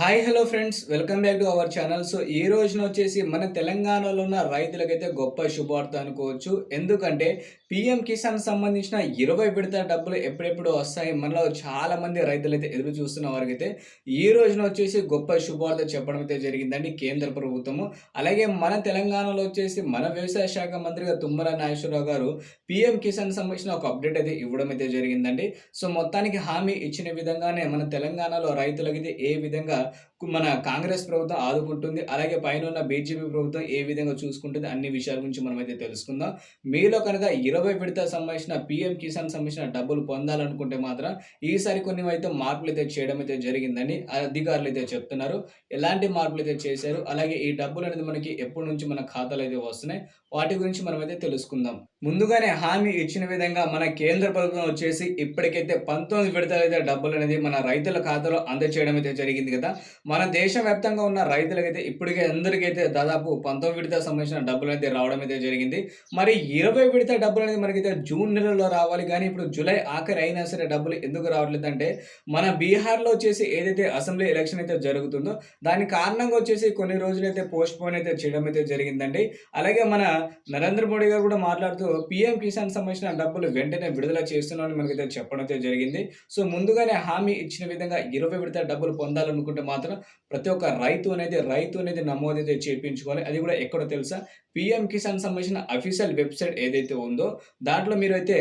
Hi hello friends welcome back to our channel so ఈ రోజున వచ్చేసి మన తెలంగాణలో ఉన్న రైతులకైతే గొప్ప శుభార్త అనుకోవచ్చు. ఎందుకంటే పిఎం కిసాన్ సంబంధించిన ఇరవై విడత డబ్బులు ఎప్పుడెప్పుడు వస్తాయి? మనలో చాలా మంది రైతులు అయితే ఎదురు చూస్తున్న వారికైతే ఈ రోజున వచ్చేసి గొప్ప శుభార్త చెప్పడం అయితే జరిగిందండి కేంద్ర ప్రభుత్వము. అలాగే మన తెలంగాణలో వచ్చేసి మన వ్యవసాయ శాఖ మంత్రిగా తుమ్మల నాగేశ్వరరావు గారు పిఎం కిసాన్ సంబంధించిన ఒక అప్డేట్ అయితే ఇవ్వడం అయితే జరిగిందండి. సో మొత్తానికి హామీ ఇచ్చిన విధంగానే మన తెలంగాణలో రైతులకైతే ఏ విధంగా మన కాంగ్రెస్ ప్రభుత్వం ఆదుకుంటుంది అలాగే పైన ఉన్న బీజేపీ ప్రభుత్వం ఏ విధంగా చూసుకుంటుంది అన్ని విషయాల గురించి మనం అయితే తెలుసుకుందాం. మీలో కనుక ఇరవై విడత సంబంధించిన పిఎం కిసాన్ సంబంధించిన డబ్బులు పొందాలనుకుంటే మాత్రం ఈసారి కొన్ని అయితే మార్పులు అయితే చేయడం అయితే జరిగిందని అధికారులు అయితే చెప్తున్నారు. ఎలాంటి మార్పులు అయితే చేశారు అలాగే ఈ డబ్బులు అనేది మనకి ఎప్పటి నుంచి మన ఖాతాలు అయితే వస్తున్నాయి వాటి గురించి మనం అయితే తెలుసుకుందాం. ముందుగానే హామీ ఇచ్చిన విధంగా మన కేంద్ర ప్రభుత్వం వచ్చేసి ఇప్పటికైతే పంతొమ్మిది విడతలు అయితే డబ్బులు అనేది మన రైతుల ఖాతాలో అందచేయడం అయితే జరిగింది కదా. మన దేశవ్యాప్తంగా ఉన్న రైతులకైతే ఇప్పటికే అందరికైతే దాదాపు పంతొమ్మిది విడత సంబంధించిన డబ్బులు అయితే రావడం అయితే జరిగింది. మరి ఇరవై విడత డబ్బులు అనేది మనకైతే జూన్ నెలలో రావాలి. కానీ ఇప్పుడు జూలై ఆఖరి అయినా సరే డబ్బులు ఎందుకు రావట్లేదు అంటే మన బీహార్లో వచ్చేసి ఏదైతే అసెంబ్లీ ఎలక్షన్ అయితే జరుగుతుందో దాని కారణంగా వచ్చేసి కొన్ని రోజులైతే పోస్ట్ పోన్ అయితే చేయడం అయితే జరిగిందండి. అలాగే మన నరేంద్ర మోడీ గారు కూడా మాట్లాడుతూ పీఎం కిసాన్ సంబంధించిన డబ్బులు వెంటనే విడుదల చేస్తున్నామని మనకైతే చెప్పడం అయితే జరిగింది. సో ముందుగానే హామీ ఇచ్చిన విధంగా ఇరవై విడత డబ్బులు పొందాలనుకుంటే మాత్రం ప్రతి ఒక్క రైతు అనేది రైతు అనేది నమోదు అయితే చేయించుకోవాలి అది కూడా ఎక్కడో తెలుసా? పిఎం కిసాన్ సంబంధించిన అఫీషియల్ వెబ్సైట్ ఏదైతే ఉందో దాంట్లో మీరు అయితే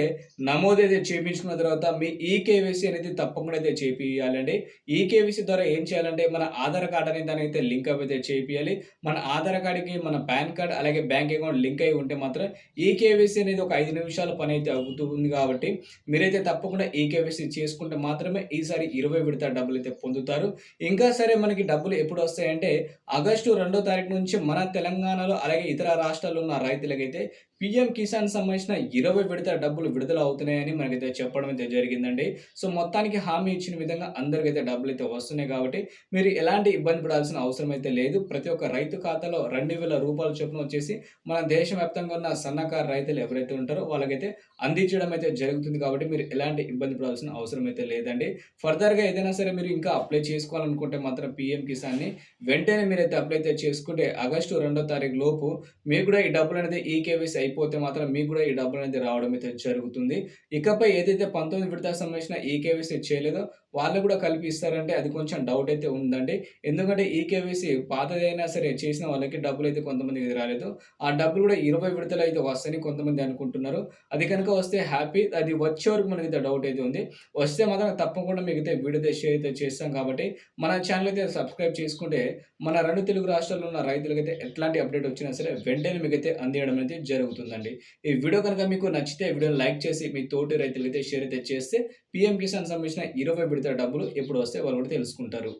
నమోదైతే చేయించుకున్న తర్వాత మీ ఈకేవీసీ అనేది తప్పకుండా అయితే చేపియాలండి ఈకేవీసీ ద్వారా ఏం చేయాలంటే మన ఆధార్ కార్డ్ అనేది దాని అయితే లింక్ అయితే చేపియాలి మన ఆధార్ కార్డుకి మన పాన్ కార్డ్ అలాగే బ్యాంక్ అకౌంట్ లింక్ అయి ఉంటే మాత్రం ఈకేవీసీ అనేది ఒక ఐదు నిమిషాల పని అయితే అవుతుంది కాబట్టి మీరైతే తప్పకుండా ఈకేవీసీ చేసుకుంటే మాత్రమే ఈసారి ఇరవై విడత డబ్బులు అయితే పొందుతారు. ఇంకా సరే మనకి డబ్బులు ఎప్పుడు వస్తాయంటే ఆగస్టు రెండో తారీఖు నుంచి మన తెలంగాణలో అలాగే ఇతర రాష్ట్రాల్లో ఉన్న రైతులకైతే పిఎం కిసాన్ సంబంధించిన ఇరవై విడత డబ్బులు విడుదల అవుతున్నాయని మనకైతే చెప్పడం అయితే జరిగిందండి. సో మొత్తానికి హామీ ఇచ్చిన విధంగా అందరికైతే డబ్బులు అయితే వస్తున్నాయి కాబట్టి మీరు ఎలాంటి ఇబ్బంది పడాల్సిన అవసరం అయితే లేదు. ప్రతి ఒక్క రైతు ఖాతాలో రెండు వేల రూపాయల చొప్పున వచ్చేసి మన దేశవ్యాప్తంగా ఉన్న సన్నకారు రైతులు ఎవరైతే ఉంటారో వాళ్ళకైతే అందించడం అయితే జరుగుతుంది కాబట్టి మీరు ఎలాంటి ఇబ్బంది పడాల్సిన అవసరం అయితే లేదండి. ఫర్దర్గా ఏదైనా సరే మీరు ఇంకా అప్లై చేసుకోవాలనుకుంటే మాత్రం పిఎం కిసాన్ని వెంటనే మీరైతే అప్లై అయితే చేసుకుంటే ఆగస్టు రెండో తారీఖు లోపు మీకు కూడా ఈ డబ్బులు అనేది ఈకేవీసీ అయిపోతే మాత్రం మీకు కూడా ఈ డబ్బులు అనేది రావడం అయితే జరుగుతుంది. ఇకపై ఏదైతే పంతొమ్మిది విడతకు సంబంధించిన ఈకేవీసీ చేయలేదో వాళ్ళు కూడా కలిపి ఇస్తారంటే అది కొంచెం డౌట్ అయితే ఉందండి. ఎందుకంటే ఈకేవీసీ పాతదైనా సరే చేసిన వాళ్ళకి డబ్బులు అయితే కొంతమందికి రాలేదు. ఆ డబ్బులు కూడా ఇరవై విడతలు అయితే వస్తాయని కొంతమంది అనుకుంటున్నారు. అది కనుక వస్తే హ్యాపీ అది వచ్చే వరకు మనకైతే డౌట్ అయితే ఉంది. వస్తే మాత్రం తప్పకుండా మీకు వీడియో షేర్ అయితే చేస్తాం కాబట్టి మన ఛానల్ అయితే సబ్స్క్రైబ్ చేసుకుంటే మన రెండు తెలుగు రాష్ట్రాల్లో ఉన్న రైతులకైతే ఎట్లాంటి అప్డేట్ వచ్చినా సరే వెంటనే మీకైతే అందియడం జరుగుతుంది. అవుతుందండి ఈ వీడియో కనుక మీకు నచ్చితే వీడియోని లైక్ చేసి మీ తోటి రైతులైతే షేర్ అయితే చేస్తే పిఎం కిసాన్ సంబంధించిన ఇరవై విడత డబ్బులు ఎప్పుడు వస్తే వాళ్ళు కూడా తెలుసుకుంటారు.